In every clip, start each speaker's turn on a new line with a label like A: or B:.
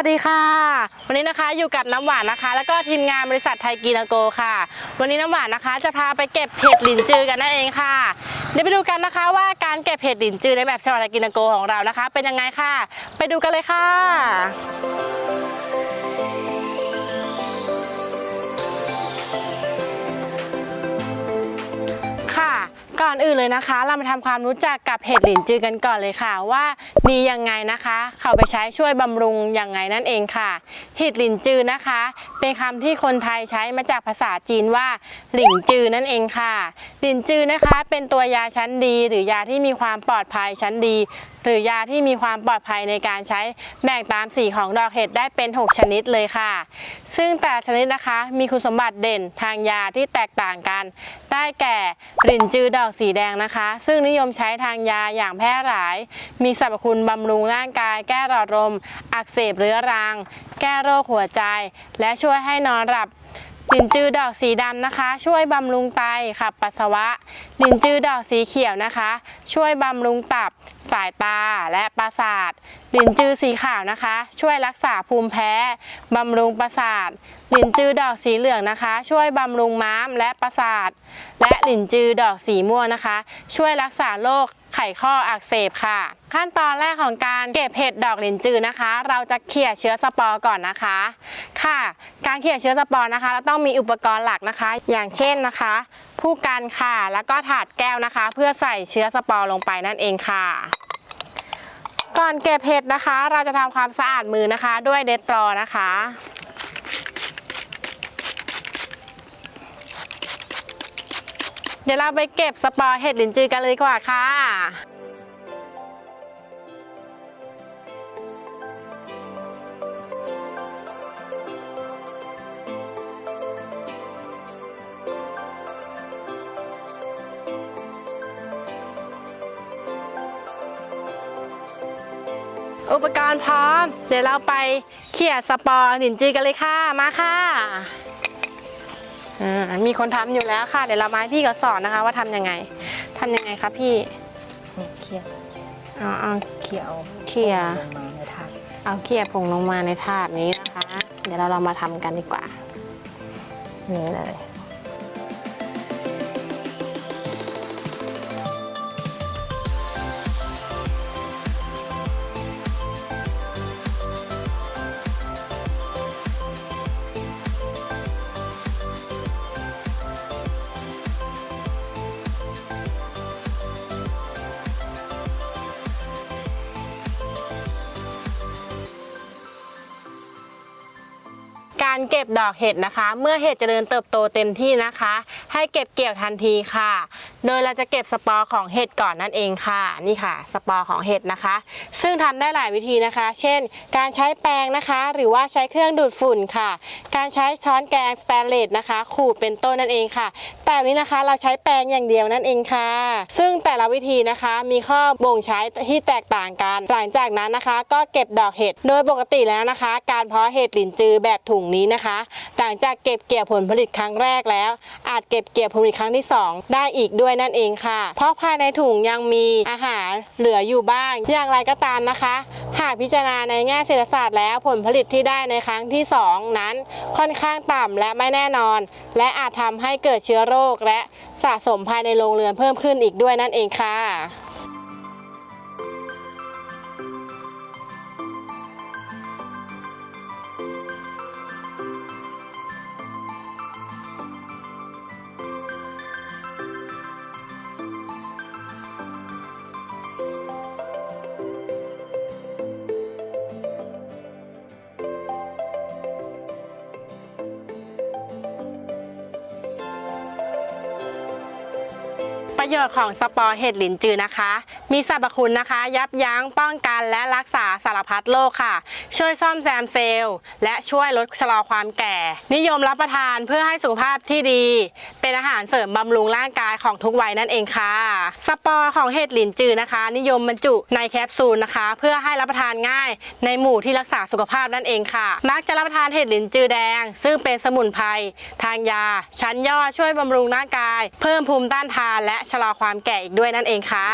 A: สวัสดีค่ะ วันนี้นะคะอยู่กับน้ำหวานนะคะ แล้วก็ทีมงานบริษัทไทยกีนาโกค่ะ วันนี้น้ำหวานนะคะจะพาไปเก็บเห็ดหลินจือกันนั่นเองค่ะเดี๋ยวไปดูกันนะคะว่าการเก็บเห็ดหลินจือในแบบชาวไทยกีนาโกของเรานะคะ เป็นยังไงค่ะ ไปดูกันเลยค่ะ ก่อนอื่นเลยนะคะ เรามาทำความรู้จักกับเห็ดหลินจือกันก่อนเลยค่ะ ว่าดียังไงนะคะ เขาไปใช้ช่วยบำรุงยังไงนั่นเองค่ะเห็ดหลินจือนะคะ เป็นคำที่คนไทยใช้มาจากภาษาจีนว่าหลินจือนั่นเองค่ะ หลินจือนะคะ เป็นตัวยาชั้นดี หรือยาที่มีความปลอดภัยชั้นดี หรือยาที่มีความปลอดภัยในการใช้แบ่งตามสีของดอกเห็ดได้เป็น 6 ชนิดเลยค่ะ ซึ่งแต่ชนิดนะคะมีคุณสมบัติเด่นทางยาที่แตกต่างกัน ได้แก่หลินจือดอกสีแดงนะคะ ซึ่งนิยมใช้ทางยาอย่างแพร่หลาย มีสรรพคุณบำรุงร่างกาย แก้หลอดลม อักเสบเรื้อรัง แก้โรคหัวใจ และช่วยให้นอนหลับ ลินจือดอกสีดำนะคะ ช่วยบำรุงไตขับปัสสาวะ ลินจือดอกสีเขียวนะคะ ช่วยบำรุงตับ สายตาและประสาท ลินจือสีขาวนะคะ ช่วยรักษาภูมิแพ้บำรุงประสาท ลินจือดอกสีเหลืองนะคะ ช่วยบำรุงม้ามและประสาท และลินจือดอกสีม่วงนะคะ ช่วยรักษาโรค ไขข้ออักเสบค่ะ ขั้นตอนแรกของการเก็บเห็ดดอกหลินจือนะคะ เราจะเขี่ยเชื้อสปอร์ก่อนนะคะ ค่ะ การเขี่ยเชื้อสปอร์นะคะ เราต้องมีอุปกรณ์หลักนะคะ อย่างเช่นนะคะ ผู้กันค่ะ แล้วก็ถาดแก้วนะคะ เพื่อใส่เชื้อสปอร์ลงไปนั่นเองค่ะ ก่อนเก็บเห็ดนะคะ เราจะทำความสะอาดมือนะคะ ด้วยเดตรอนะคะ ดี๋ยวเราไปเก็บสปอร์เห็ดหลินจือกันเลยดีกว่าค่ะอุปกรณ์พร้อม เดี๋ยวเราไปเขี่ยสปอร์หลินจือกันเลยค่ะ มาค่ะ อ่ามีคนทำอยู่แล้วค่ะ เดี๋ยวเรามาให้พี่เขาสอนนะคะ ว่าทำยังไงทำยังไงคะพี่
B: นี่เคี่ยว
A: เอาเอา
B: เคี่ยว
A: เขี่ย
B: ลงมาในถาด
A: เอาเขี่ยผงลงมาในถาดนี้นะคะ เดี๋ยวเราเรามาทำกันดีกว่า
B: นี่เลย
A: การเก็บดอกเห็ดนะคะ เมื่อเห็ดเจริญเติบโตเต็มที่นะคะ ให้เก็บเกี่ยวทันทีค่ะ โดยเราจะเก็บสปอร์ของเห็ดก่อนนั่นเองค่ะนี่ค่ะ สปอร์ของเห็ดนะคะ ซึ่งทำได้หลายวิธีนะคะ เช่น การใช้แปรงนะคะ หรือว่าใช้เครื่องดูดฝุ่นค่ะ การใช้ช้อนแกงสแตนเลสนะคะ ขูดเป็นต้นนั่นเองค่ะ แต่นี้นะคะเราใช้แปรงอย่างเดียวนั่นเองค่ะ ซึ่งแต่ละวิธีนะคะมีข้อบ่งใช้ที่แตกต่างกัน หลังจากนั้นนะคะ ก็เก็บดอกเห็ดโดยปกติแล้วนะคะ การเพาะเห็ดหลินจือแบบถุงนี้นี้นะคะหลังจากเก็บเกี่ยวผลผลิตครั้งแรกแล้ว อาจเก็บเกี่ยวผลผลิตครั้งที่ 2 ได้อีกด้วยนั่นเองค่ะ เพราะภายในถุงยังมีอาหารเหลืออยู่บ้าง อย่างไรก็ตามนะคะ หากพิจารณาในแง่เศรษฐศาสตร์แล้วผลผลิตที่ได้ในครั้งที่ 2 นั้น ค่อนข้างต่ำและไม่แน่นอน และอาจทำให้เกิดเชื้อโรคและสะสมภายในโรงเรือนเพิ่มขึ้นอีกด้วยนั่นเองค่ะ ประโยชน์ของสปอร์เห็ดหลินจือนะคะ มีสรรพคุณนะคะ ยับยั้งป้องกันและรักษาสารพัดโรคค่ะ ช่วยซ่อมแซมเซลล์ และช่วยลดชะลอความแก่ นิยมรับประทานเพื่อให้สุขภาพที่ดี เป็นอาหารเสริมบำรุงร่างกายของทุกวัยนั่นเองค่ะ สปอร์ของเห็ดหลินจือนะคะ นิยมบรรจุในแคปซูลนะคะ เพื่อให้รับประทานง่ายในหมู่ที่รักษาสุขภาพนั่นเองค่ะ มักจะรับประทานเห็ดหลินจือแดง ซึ่งเป็นสมุนไพรทางยา ชั้นย่อช่วยบำรุงร่างกาย เพิ่มภูมิต้านทาน และชะลอความแก่อีกด้วยนั่นเองค่ะ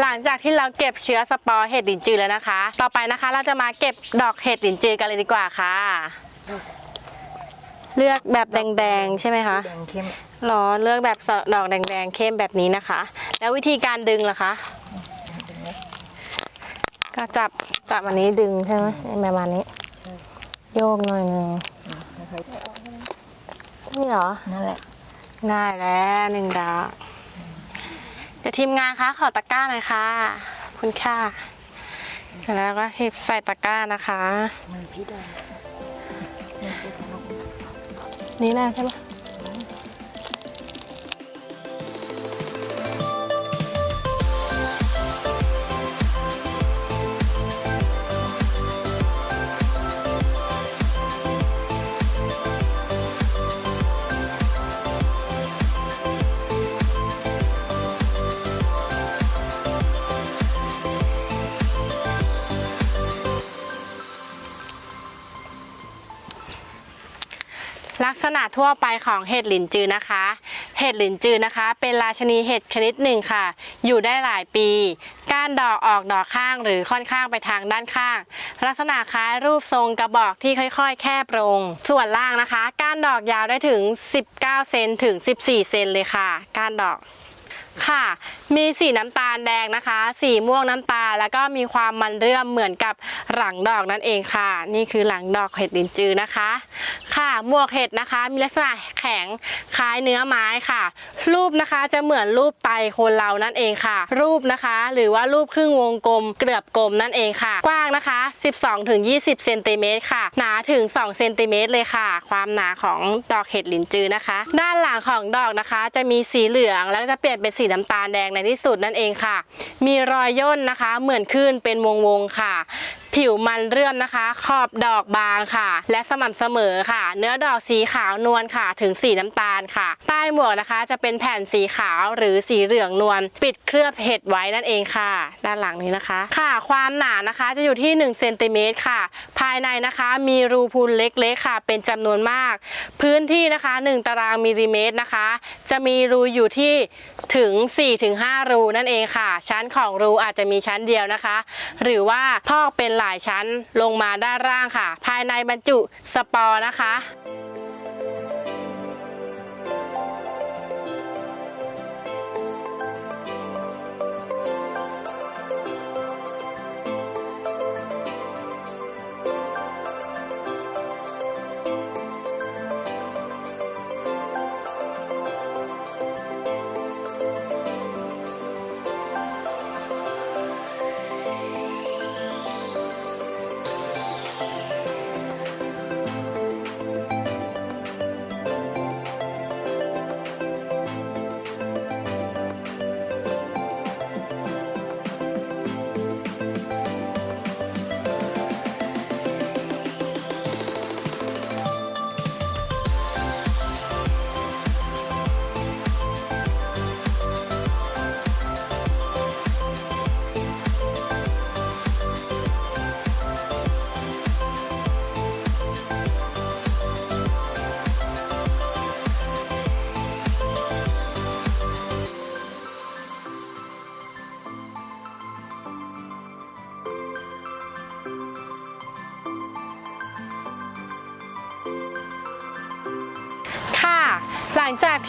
A: หลังจากที่เราเก็บเชื้อสปอร์เห็ดหลินจือแล้วนะคะ ต่อไปนะคะเราจะมาเก็บดอกเห็ดหลินจือกันเลยดีกว่าค่ะ เลือกแบบแดงๆใช่ไหมคะ
B: แดงเข้ม
A: หรอเลือกแบบดอกแดงๆเข้มแบบนี้นะคะ แล้ววิธีการดึงล่ะคะ ก็จับจับอันนี้ดึงใช่ไหมประมาณนี้ โยกหน่อยหนึง
B: ค่อย
A: นี่เหรอ
B: ๆนั่นแหละ
A: ได้แล้วหนึ่งดอกเดี๋ยวทีมงานคะขอตะกร้าหน่อยค่ะคุณค่ะแล้วก็คลิปใส่ตะกร้านะคะ
B: มือพี่เดินมือพี่เดิน
A: นี่แน่ใช่ไหม ลักษณะทั่วไปของเห็ดหลินจือนะคะ เห็ดหลินจือนะคะ เป็นราชนีเห็ดชนิดหนึ่งค่ะ อยู่ได้หลายปี ก้านดอกออกดอกข้างหรือค่อนข้างไปทางด้านข้าง ลักษณะคล้ายรูปทรงกระบอกที่ค่อย ๆ แคบลง ส่วนล่างนะคะ ก้านดอกยาวได้ถึง 19 เซนถึง 14 เซนเลยค่ะ ก้านดอกค่ะ มีสีน้ำตาลแดงนะคะ สีม่วงน้ำตาล แล้วก็มีความมันเรื่อมเหมือนกับหลังดอกนั่นเองค่ะ นี่คือหลังดอกเห็ดดินจือนะคะ ค่ะหมวกเห็ดนะคะ มีลักษณะแข็งคล้ายเนื้อไม้ค่ะ รูปนะคะจะเหมือนรูปไตคนเรานั่นเองค่ะ รูปนะคะ หรือว่ารูปครึ่งวงกลมเกลือบกลมนั่นเองค่ะ กว้างนะคะ 12-20เซนติเมตรค่ะ หนาถึง2เซนติเมตรเลยค่ะ ความหนาของดอกเห็ดหลินจือนะคะ ด้านหลังของดอกนะคะ จะมีสีเหลืองแล้วก็จะเปลี่ยนเป็นสีน้ำตาลแดงในที่สุดนั่นเองค่ะ มีรอยย่นนะคะเหมือนคลื่นเป็นวงวงๆค่ะ ผิวมันเรื่อมนะคะ ขอบดอกบางค่ะ และสม่ำเสมอค่ะ เนื้อดอกสีขาวนวลค่ะ ถึงสีน้ำตาลค่ะ ใต้หมวกนะคะจะเป็นแผ่นสีขาวหรือสีเหลืองนวลปิดเคลือบเห็ดไว้นั่นเองค่ะ ด้านหลังนี้นะคะ ค่ะ ความหนานะคะจะอยู่ที่1เซนติเมตรค่ะ ภายในนะคะมีรูพุนเล็กๆค่ะ เป็นจำนวนมาก พื้นที่นะคะ 1 ตารางมิลลิเมตรนะคะ จะมีรูอยู่ที่ถึง 4-5 รูนั่นเองค่ะ ชั้นของรูอาจจะมีชั้นเดียวนะคะ หรือว่าพอกเป็นหลายชั้นลงมาด้านล่างค่ะ ภายในบรรจุสปอร์นะคะค่ะ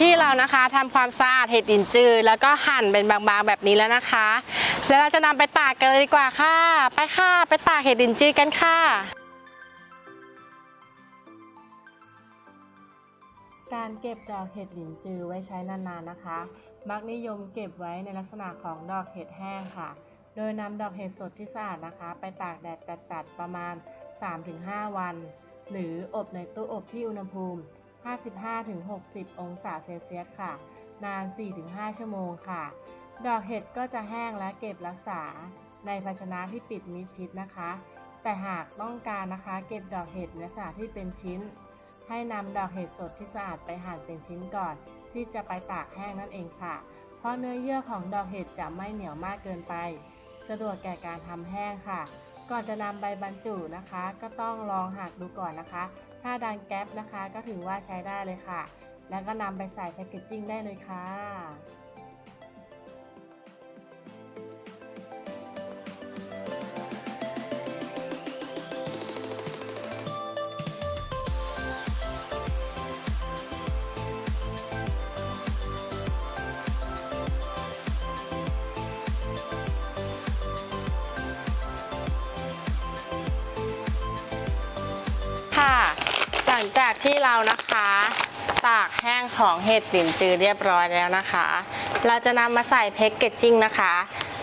A: ที่เรานะคะทำความสะอาดเห็ดดินจือแล้วก็หั่นเป็นบางๆแบบนี้แล้วนะคะ แล้วเราจะนำไปตากกันเลยดีกว่าค่ะ ไปค่ะไปตากเห็ดดินจือกันค่ะการเก็บดอกเห็ดหลินจือไว้ใช้นานๆนะคะ มักนิยมเก็บไว้ในลักษณะของดอกเห็ดแห้งค่ะ โดยนำดอกเห็ดสดที่สะอาดนะคะ ไปตากแดดจัดๆประมาณ 3-5 วัน หรืออบในตู้อบที่อุณหภูมิ 55-60 องศาเซลเซียสค่ะ นาน 4-5 ชั่วโมงค่ะ ดอกเห็ดก็จะแห้งและเก็บรักษาในภาชนะที่ปิดมิดชิดนะคะ แต่หากต้องการนะคะเก็บดอกเห็ดในลักษณะที่เป็นชิ้น ให้นำดอกเห็ดสดที่สะอาดไปหั่นเป็นชิ้นก่อน ที่จะไปตากแห้งนั่นเองค่ะ เพราะเนื้อเยื่อของดอกเห็ดจะไม่เหนียวมากเกินไป สะดวกแก่การทำแห้งค่ะ ก่อนจะนำใบบรรจุนะคะ ก็ต้องลองหักดูก่อนนะคะ ถ้าดังแก๊ปนะคะก็ถือว่าใช้ได้เลยค่ะ แล้วก็นำไปใส่แพคเกจจิ้งได้เลยค่ะ จากที่เรานะคะ ตากแห้งของเห็ดหลินจือเรียบร้อยแล้วนะคะ เราจะนำมาใส่แพ็กเกจจิ้งนะคะ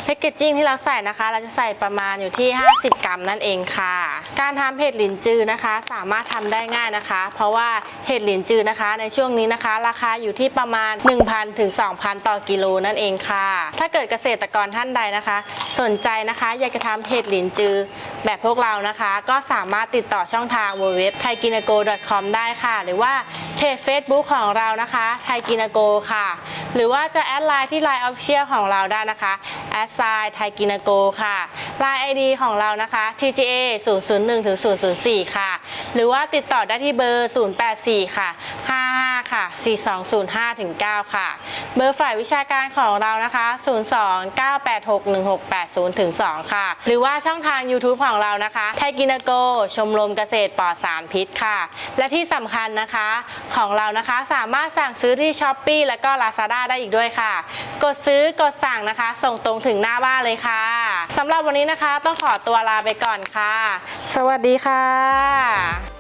A: แพ็กเกจจิ้งที่เราใส่นะคะ เราจะใส่ประมาณอยู่ที่ 50 กรัมนั่นเองค่ะ การทำเห็ดหลินจือนะคะ สามารถทำได้ง่ายนะคะ เพราะว่าเห็ดหลินจือนะคะ ในช่วงนี้นะคะ ราคาอยู่ที่ประมาณ 1,000ถึง2,000 ต่อกิโลนั่นเองค่ะ ถ้าเกิดเกษตรกรท่านใดนะคะ สนใจนะคะอยากจะทำเห็ดหลินจือ แบบพวกเรานะคะ ก็สามารถติดต่อช่องทาง w w w t h a i k i n a g o c o m ได้ค่ะ หรือว่าเพจ Facebook ของเรานะคะไทยกินาโกค่ะ หรือว่าจะแอดไลน์ที่ Line Official ของเราได้นะคะแอดไซน์ไทยกินาโกค่ะลายไอดีของเรานะคะ TGA 001ถึง004 ค่ะ หรือว่าติดต่อได้ที่เบอร์ 084 ค่ะ5 ค่ะ 4205ถึง9ค่ะ เบอร์ฝ่ายวิชาการของเรานะคะ 02 986 1680ถึง2ค่ะ หรือว่าช่องทาง YouTube ของเรานะคะ ไทยกินาโก ชมรมเกษตรปลอดสารพิษค่ะ และที่สำคัญนะคะของเรานะคะสามารถสั่งซื้อที่ s h อ p e e และก็ Lazada ได้อีกด้วยค่ะ กดซื้อกดสั่งนะคะ ส่งตรงถึงหน้าบ้านเลยค่ะสำหรับวันนี้นะคะต้องขอตัวลาไปก่อนค่ะ สวัสดีค่ะ